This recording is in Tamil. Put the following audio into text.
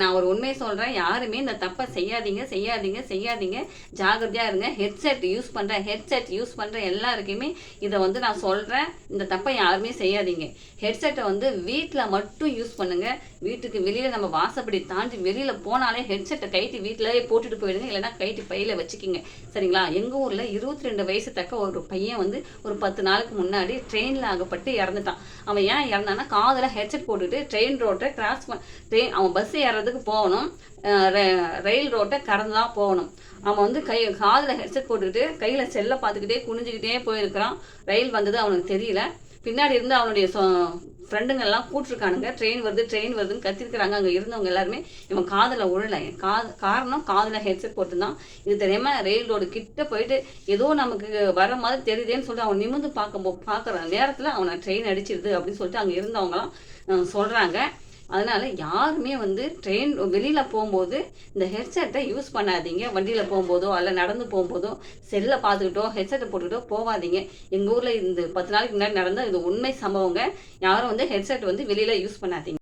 நான் ஒரு உண்மையை சொல்கிறேன் யாருமே இந்த தப்பை செய்யாதீங்க செய்யாதீங்க செய்யாதீங்க. ஜாகிரதையாக இருங்க. ஹெட்செட் யூஸ் பண்ணுற ஹெட்செட் யூஸ் பண்ணுற எல்லாருக்குமே இதை வந்து நான் சொல்கிறேன் இந்த தப்பை யாருமே செய்யாதீங்க. ஹெட்செட்டை வந்து வீட்டில் மட்டும் யூஸ் பண்ணுங்கள் வீட்டுக்கு வெளியில் நம்ம வாசப்படி தாண்டி வெளியில் போனாலே ஹெட்செட்டை கைட்டு வீட்டிலேயே போட்டுட்டு போயிடுங்க. இல்லைன்னா கைட்டு பையில் வச்சுக்கிங்க. சரிங்களா? எங்கள் ஊரில் இருபத்தி ரெண்டு வயசு தக்க ஒரு பையன் வந்து ஒரு பத்து நாளுக்கு முன்னாடி ட்ரெயினில் ஆகப்பட்டு இறந்துட்டான். அவன் ஏன் இறந்தான்னா காதில் ஹெட்செட் போட்டுட்டு ட்ரெயின் ரோட்டை கிராஸ் பண்ண ட்ரெயின் அவன் பஸ் இடத்துக்கு போகணும். ர- ரயில் ரோட்டை கடந்து தான் போகணும். அவன் வந்து கை காதில் ஹெட்செட் போட்டுக்கிட்டு கையில் செல்லை பார்த்துக்கிட்டே குனிஞ்சுக்கிட்டே போயிருக்கிறான். ரயில் வந்தது அவனுக்கு தெரியல. பின்னாடி இருந்து அவனுடைய சொ ஃப்ரெண்டுங்கள்லாம் கூட்டிருக்கானுங்க ட்ரெயின் வருது ட்ரெயின் வருதுன்னு கத்திருக்கிறாங்க. அங்கே இருந்தவங்க எல்லாருமே இவன் காதில் உழலை காது காரணம் காதில் ஹெட்செட் போட்டுருந்தான் இது தெரியாமல் ரயில் ரோடு கிட்ட போயிட்டு ஏதோ நமக்கு வர மாதிரி தெரியுதேன்னு சொல்லிட்டு அவன் நிமிர்ந்து பார்க்க பார்க்குற நேரத்தில் அவனை ட்ரெயின் அடிச்சிருது அப்படின்னு சொல்லிட்டு அங்கே இருந்தவங்களாம் சொல்கிறாங்க அதனால் யாருமே வந்து ட்ரெயின் வெளியில் போகும்போது இந்த ஹெட்செட்டை யூஸ் பண்ணாதீங்க. வண்டியில் போகும்போதோ அல்ல நடந்து போகும்போதோ செல்லை பார்த்துக்கிட்டோ ஹெட்செட்டை போட்டுக்கிட்டோ போகாதீங்க எங்கள் ஊரில் இந்த பத்து நாளைக்கு முன்னாடி நடந்த இது உண்மை சம்பவங்க. யாரும் வந்து ஹெட்செட் வந்து வெளியில் யூஸ் பண்ணாதீங்க.